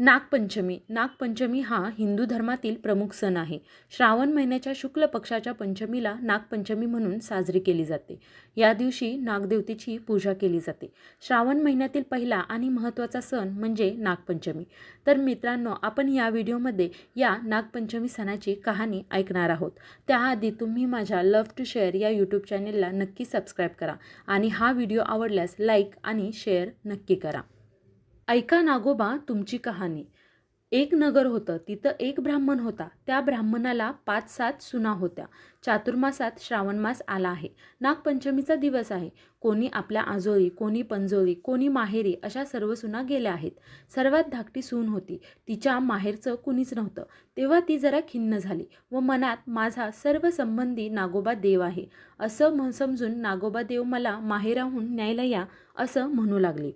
नागपंचमी. नागपंचमी हा हिंदू धर्मातील प्रमुख सण आहे. श्रावण महिन्याच्या शुक्ल पक्षाच्या पंचमीला नागपंचमी म्हणून साजरी केली जाते. या दिवशी नागदेवतेची पूजा केली जाते. श्रावण महिन्यातील पहिला आणि महत्त्वाचा सण म्हणजे नागपंचमी. तर मित्रांनो आपण या व्हिडिओमध्ये या नागपंचमी सणाची कहाणी ऐकणार आहोत. त्याआधी तुम्ही माझ्या लव्ह टू शेअर या यूट्यूब चॅनेलला नक्की सबस्क्राईब करा आणि हा व्हिडिओ आवडल्यास लाईक आणि शेअर नक्की करा. ऐका नागोबा तुमची कहाणी. एक नगर होतं तिथं एक ब्राह्मण होता. त्या ब्राह्मणाला पाच सात सुना होत्या. चातुर्मासात श्रावण मास आला आहे. नागपंचमीचा दिवस आहे. कोणी आपल्या आजोळी कोणी पंजोळी कोणी माहेरी अशा सर्व सुना गेल्या आहेत. सर्वात धाकटी सून होती. तिच्या माहेरचं कुणीच नव्हतं. तेव्हा ती जरा खिन्न झाली व मनात माझा सर्व संबंधी नागोबा देव आहे. असं समजून नागोबा देव मला माहेराहून न्यायला या असं म्हणू लागली.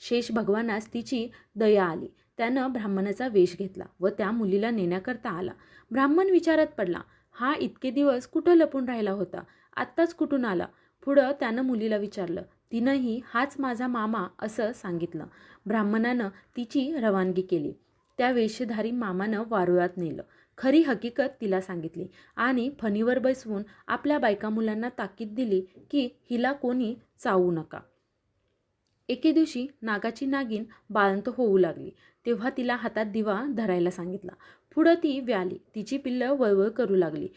शेष भगवानास तिची दया आली. त्यानं ब्राह्मणाचा वेश घेतला व त्या मुलीला नेण्याकरता आला. ब्राह्मण विचारात पडला हा इतके दिवस कुठं लपून राहिला होता? आत्ताच कुठून आला? पुढं त्यानं मुलीला विचारलं तिनंही हाच माझा मामा असं सांगितलं. ब्राह्मणानं तिची रवानगी केली. त्या वेशधारी मामानं वारुळात नेलं. खरी हकीकत तिला सांगितली आणि फणीवर बसवून आपल्या बायका मुलांना ताकीद दिली की हिला कोणी चावू नका. एके दिवशी नागाची नागिन बाळंत होऊ लागली. तेव्हा तिला हातात दिवा धरायला सांगितला. पुढं ती व्याली. तिची पिल्लं वळवळ करू लागली.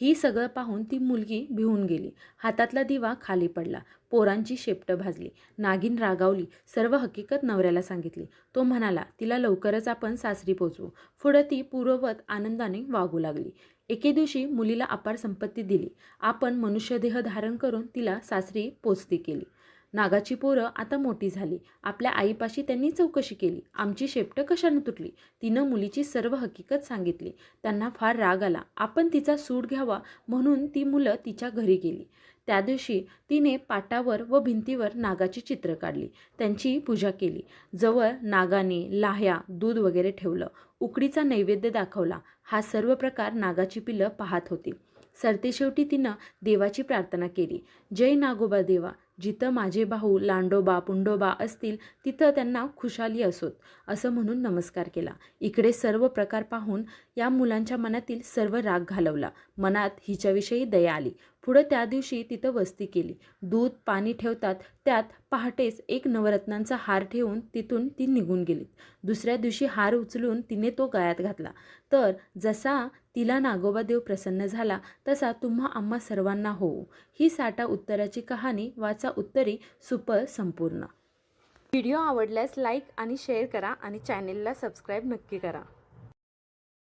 ही सगळं पाहून ती मुलगी भिवून गेली. हातातला दिवा खाली पडला. पोरांची शेपटं भाजली. नागिन रागावली. सर्व हकीकत नवऱ्याला सांगितली. तो म्हणाला तिला लवकरच आपण सासरी पोचवू. पुढं ती पूर्ववत आनंदाने वागू लागली. एके दिवशी मुलीला अपार संपत्ती दिली. आपण मनुष्यदेह धारण करून तिला सासरी पोचती केली. नागाची पोरं आता मोठी झाली. आपल्या आईपाशी त्यांनी चौकशी केली. आमची शेपटं कशानं तुटली? तिनं मुलीची सर्व हकीकत सांगितली. त्यांना फार राग आला. आपण तिचा सूड घ्यावा म्हणून ती मुलं तिच्या घरी गेली. त्या दिवशी तिने पाटावर व भिंतीवर नागाची चित्र काढली. त्यांची पूजा केली. जवळ नागाने लाह्या दूध वगैरे ठेवलं. उकडीचा नैवेद्य दाखवला. हा सर्व प्रकार नागाची पिलं पाहत होती. सरतेशेवटी तिनं देवाची प्रार्थना केली. जय नागोबा देवा. जिथं माझे भाऊ लांडोबा पुंडोबा असतील तिथं त्यांना खुशाली असोत असं म्हणून नमस्कार केला. इकडे सर्व प्रकार पाहून या मुलांच्या मनातील सर्व राग घालवला. मनात हिच्याविषयी दया आली. पुढं त्या दिवशी तिथं वस्ती केली. दूध पाणी ठेवतात त्यात पहाटेच एक नवरत्नांचा हार ठेवून तिथून ती निघून गेली. दुसऱ्या दिवशी हार उचलून तिने तो गळ्यात घातला. तर जसा तिला नागोबा देव प्रसन्न झाला तसा तुम्हा आम्हा सर्वांना होऊ. ही साठा उत्तराची कहाणी वाचा उत्तरी सुपर संपूर्ण व्हिडिओ आवडल्यास लाईक आणि शेअर करा आणि चॅनेलला सबस्क्राईब नक्की करा.